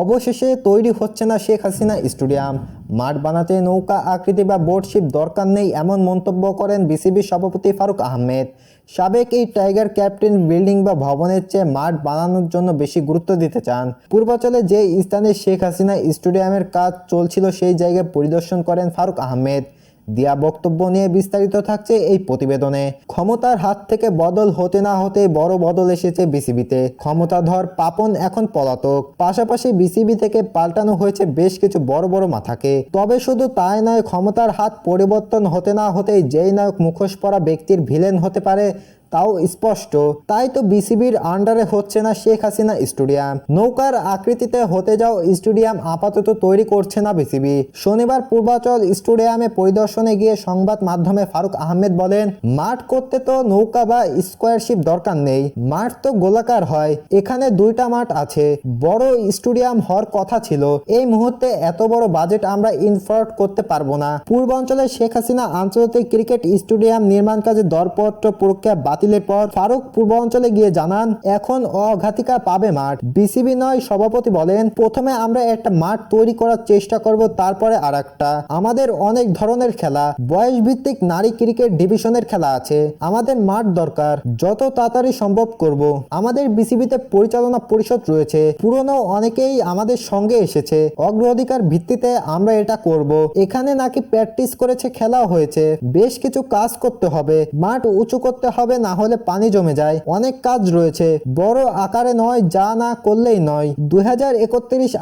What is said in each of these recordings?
অবশেষে তৈরি হচ্ছে না শেখ হাসিনা স্টেডিয়াম। মাঠ বানাতে নৌকা, আকৃতি বা বোটশিপ দরকার নেই, এমন মন্তব্য করেন বিসিবি সভাপতি ফারুক আহমেদ। সাবেক এই টাইগার ক্যাপ্টেন বিল্ডিং বা ভবনের চেয়ে মাঠ বানানোর জন্য বেশি গুরুত্ব দিতে চান। পূর্বাচলে যে স্থানে শেখ হাসিনা স্টেডিয়ামের কাজ চলছিল, সেই জায়গায় পরিদর্শন করেন ফারুক আহমেদ। দেয়া বক্তব্য নিয়ে বিস্তারিত থাকছে এই প্রতিবেদনে। ক্ষমতার হাত থেকে বদল হতে না হতে বড় বদল এসেছে বিসিবিতে। ক্ষমতাধর পাপন এখন পলাতক। পাশাপাশি বিসিবি থেকে পাল্টানো হয়েছে বেশ কিছু বড় বড় মাথাকে। তবে শুধু তাই নয়, ক্ষমতার হাত পরিবর্তন হতে না হতেই যেই নায়ক মুখোশ পরা ব্যক্তির ভিলেন হতে পারে তাও স্পষ্ট। তাই তো বিসিবির আন্ডারে হচ্ছে না শেখ হাসিনা স্টেডিয়াম। নৌকার আকৃতিতে হতে যাও স্টেডিয়াম আপাতত তৈরি করছে না বিসিবি। শনিবার পূর্বাচল স্টেডিয়ামে পরিদর্শনে গিয়ে সংবাদ মাধ্যমে ফারুক আহমেদ বলেন, মাঠ করতে তো নৌকা বা স্কোয়ারশিপ দরকার নেই, মাঠ তো গোলাকার হয়, এখানে দুইটা মাঠ আছে, বড় স্টেডিয়াম হওয়ার কথা ছিল, এই মুহূর্তে এত বড় বাজেট আমরা ইনফার্ট করতে পারব না। পূর্বাঞ্চলে শেখ হাসিনা আন্তর্জাতিক ক্রিকেট স্টেডিয়াম নির্মাণ কাজে দরপত্র প্রক্রিয়া বাতিলের পর ফারুক পূর্বাঞ্চলে গিয়ে জানান, এখন অঘাতিকা পাবে মাঠ। বিসিবি নয়, সভাপতি বলেন, প্রথমে আমরা একটা মাঠ তৈরি করার চেষ্টা করব, তারপরে আর একটা আমাদের অনেক ধরনের খেলা বয়স ভিত্তিক নারী ক্রিকেট ডিভিশনের খেলা আছে। আমাদের মাঠ দরকার, যত তাড়াতাড়ি সম্ভব করব। আমাদের বিসিবিতে পরিচালনা পরিষদ রয়েছে, পুরনো অনেকেই আমাদের সঙ্গে এসেছে। অগ্রাধিকার ভিত্তিতে আমরা এটা করব। এখানে নাকি প্র্যাকটিস করেছে খেলা হয়েছে। বেশ কিছু কাজ করতে হবে, মাঠ উঁচু করতে হবে না হলে পানি জমে যায়। অনেক কাজ রয়েছে। বড় আকারে নয়, যা না করলেই নয়। দুই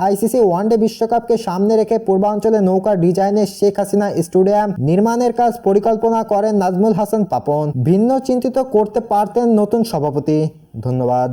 আইসিসি ওয়ানডে বিশ্বকাপকে সামনে রেখে পূর্বাঞ্চলে নৌকা ডিজাইনের শেখ হাসিনা স্টেডিয়াম নির্মাণের কাজ পরিকল্পনা করেন নাজমুল হাসান পাপন। ভিন্ন চিন্তিত করতে পারতেন নতুন সভাপতি। ধন্যবাদ।